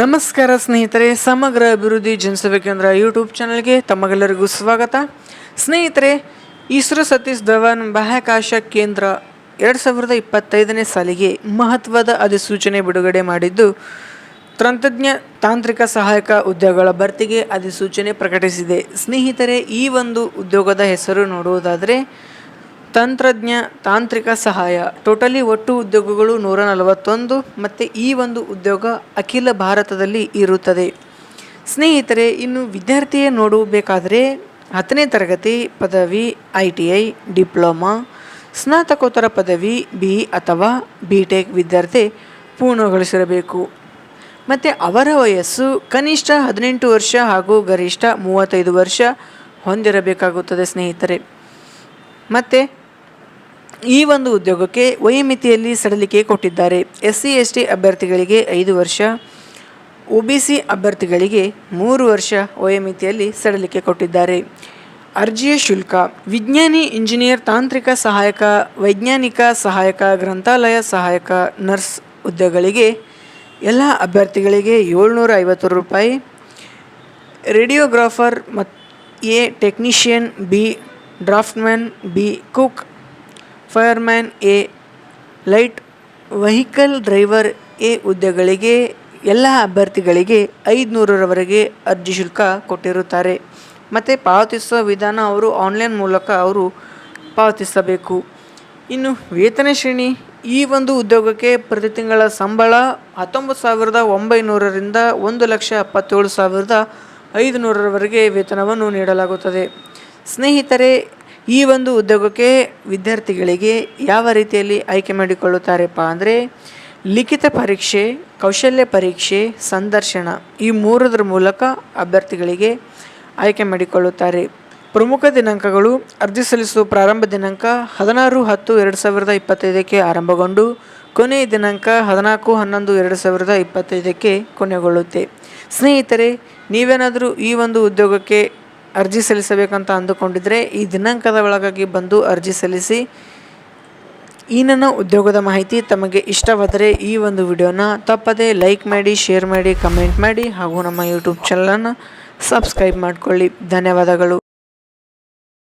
ನಮಸ್ಕಾರ ಸ್ನೇಹಿತರೆ, ಸಮಗ್ರ ಅಭಿವೃದ್ಧಿ ಜನಸೇವೆ ಕೇಂದ್ರ ಯೂಟ್ಯೂಬ್ ಚಾನಲ್ಗೆ ತಮಗೆಲ್ಲರಿಗೂ ಸ್ವಾಗತ. ಸ್ನೇಹಿತರೆ, ಇಸ್ರೋ ಸತೀಶ್ ಧವನ್ ಬಾಹ್ಯಾಕಾಶ ಕೇಂದ್ರ ಎರಡು ಸಾವಿರದ ಇಪ್ಪತ್ತೈದನೇ ಸಾಲಿಗೆ ಮಹತ್ವದ ಅಧಿಸೂಚನೆ ಬಿಡುಗಡೆ ಮಾಡಿದ್ದು, ತಂತ್ರಜ್ಞ ತಾಂತ್ರಿಕ ಸಹಾಯಕ ಉದ್ಯೋಗಗಳ ಭರ್ತಿಗೆ ಅಧಿಸೂಚನೆ ಪ್ರಕಟಿಸಿದೆ. ಸ್ನೇಹಿತರೆ, ಈ ಒಂದು ಉದ್ಯೋಗದ ಹೆಸರು ನೋಡುವುದಾದರೆ ತಂತ್ರಜ್ಞ, ತಾಂತ್ರಿಕ ಸಹಾಯ, ಟೋಟಲಿ ಒಟ್ಟು ಉದ್ಯೋಗಗಳು ನೂರ ನಲವತ್ತೊಂದು ಮತ್ತು ಈ ಒಂದು ಉದ್ಯೋಗ ಅಖಿಲ ಭಾರತದಲ್ಲಿ ಇರುತ್ತದೆ. ಸ್ನೇಹಿತರೆ, ಇನ್ನು ವಿದ್ಯಾರ್ಥಿಯೇ ನೋಡಬೇಕಾದರೆ ಹತ್ತನೇ ತರಗತಿ ಪದವಿ, ಐ ಟಿ ಐ, ಡಿಪ್ಲೊಮಾ, ಸ್ನಾತಕೋತ್ತರ ಪದವಿ, ಬಿ ಅಥವಾ ಬಿ ಟೆಕ್ ವಿದ್ಯಾರ್ಥಿ ಪೂರ್ಣಗೊಳಿಸಿರಬೇಕು. ಮತ್ತು ಅವರ ವಯಸ್ಸು ಕನಿಷ್ಠ ಹದಿನೆಂಟು ವರ್ಷ ಹಾಗೂ ಗರಿಷ್ಠ ಮೂವತ್ತೈದು ವರ್ಷ ಹೊಂದಿರಬೇಕಾಗುತ್ತದೆ ಸ್ನೇಹಿತರೆ. ಮತ್ತು ಈ ಒಂದು ಉದ್ಯೋಗಕ್ಕೆ ವಯೋಮಿತಿಯಲ್ಲಿ ಸಡಲಿಕೆ ಕೊಟ್ಟಿದ್ದಾರೆ. ಎಸ್ ಸಿ ಎಸ್ ಟಿ ಅಭ್ಯರ್ಥಿಗಳಿಗೆ ಐದು ವರ್ಷ ಒ ಬಿ ಸಿ ಅಭ್ಯರ್ಥಿಗಳಿಗೆ ಮೂರು ವರ್ಷ ವಯೋಮಿತಿಯಲ್ಲಿ ಸಡಲಿಕೆ ಕೊಟ್ಟಿದ್ದಾರೆ. ಅರ್ಜಿಯ ಶುಲ್ಕ, ವಿಜ್ಞಾನಿ, ಇಂಜಿನಿಯರ್, ತಾಂತ್ರಿಕ ಸಹಾಯಕ, ವೈಜ್ಞಾನಿಕ ಸಹಾಯಕ, ಗ್ರಂಥಾಲಯ ಸಹಾಯಕ, ನರ್ಸ್ ಹುದ್ದೆಗಳಿಗೆ ಎಲ್ಲ ಅಭ್ಯರ್ಥಿಗಳಿಗೆ ಏಳ್ನೂರ ಐವತ್ತು ರೂಪಾಯಿ. ರೇಡಿಯೋಗ್ರಾಫರ್ ಮತ್ತು A technician, B draftsman, B cook fireman A, light vehicle driver A ಹುದ್ದೆಗಳಿಗೆ ಎಲ್ಲ ಅಭ್ಯರ್ಥಿಗಳಿಗೆ ಐದುನೂರರವರೆಗೆ ಅರ್ಜಿ ಶುಲ್ಕ ಕೊಟ್ಟಿರುತ್ತಾರೆ. ಮತ್ತು ಪಾವತಿಸುವ ವಿಧಾನ ಅವರು ಆನ್ಲೈನ್ ಮೂಲಕ ಅವರು ಪಾವತಿಸಬೇಕು. ಇನ್ನು ವೇತನ ಶ್ರೇಣಿ, ಈ ಒಂದು ಉದ್ಯೋಗಕ್ಕೆ ಪ್ರತಿ ತಿಂಗಳ ಸಂಬಳ ಹತ್ತೊಂಬತ್ತು ಸಾವಿರದ ಒಂಬೈನೂರರಿಂದ ಒಂದು ಲಕ್ಷ ಎಪ್ಪತ್ತೇಳು ಸಾವಿರದ ಐದುನೂರರವರೆಗೆ ವೇತನವನ್ನು ನೀಡಲಾಗುತ್ತದೆ. ಸ್ನೇಹಿತರೆ ಈ ಒಂದು ಉದ್ಯೋಗಕ್ಕೆ ವಿದ್ಯಾರ್ಥಿಗಳಿಗೆ ಯಾವ ರೀತಿಯಲ್ಲಿ ಆಯ್ಕೆ ಮಾಡಿಕೊಳ್ಳುತ್ತಾರೆಪ್ಪ ಅಂದರೆ ಲಿಖಿತ ಪರೀಕ್ಷೆ, ಕೌಶಲ್ಯ ಪರೀಕ್ಷೆ, ಸಂದರ್ಶನ ಈ ಮೂರದ್ರ ಮೂಲಕ ಅಭ್ಯರ್ಥಿಗಳಿಗೆ ಆಯ್ಕೆ ಮಾಡಿಕೊಳ್ಳುತ್ತಾರೆ. ಪ್ರಮುಖ ದಿನಾಂಕಗಳು ಅರ್ಜಿ ಸಲ್ಲಿಸುವ ಪ್ರಾರಂಭ ದಿನಾಂಕ ಹದಿನಾರು ಹತ್ತು ಎರಡು ಸಾವಿರದ ಇಪ್ಪತ್ತೈದಕ್ಕೆ ಆರಂಭಗೊಂಡು ಕೊನೆಯ ದಿನಾಂಕ ಹದಿನಾಲ್ಕು ಹನ್ನೊಂದು ಎರಡು ಸಾವಿರದ ಇಪ್ಪತ್ತೈದಕ್ಕೆ ಕೊನೆಗೊಳ್ಳುತ್ತೆ. ಸ್ನೇಹಿತರೆ, ನೀವೇನಾದರೂ ಈ ಒಂದು ಉದ್ಯೋಗಕ್ಕೆ ಅರ್ಜಿ ಸಲ್ಲಿಸಬೇಕಂತ ಅಂದುಕೊಂಡಿದ್ದರೆ ಈ ದಿನಾಂಕದ ಒಳಗಾಗಿ ಬಂದು ಅರ್ಜಿ ಸಲ್ಲಿಸಿ ಈ ನನ್ನ ಉದ್ಯೋಗದ ಮಾಹಿತಿ ತಮಗೆ ಇಷ್ಟವಾದರೆ ಈ ಒಂದು ವಿಡಿಯೋನ ತಪ್ಪದೇ ಲೈಕ್ ಮಾಡಿ, ಶೇರ್ ಮಾಡಿ, ಕಮೆಂಟ್ ಮಾಡಿ ಹಾಗೂ ನಮ್ಮ ಯೂಟ್ಯೂಬ್ ಚಾನಲನ್ನು ಸಬ್ಸ್ಕ್ರೈಬ್ ಮಾಡಿಕೊಳ್ಳಿ. ಧನ್ಯವಾದಗಳು.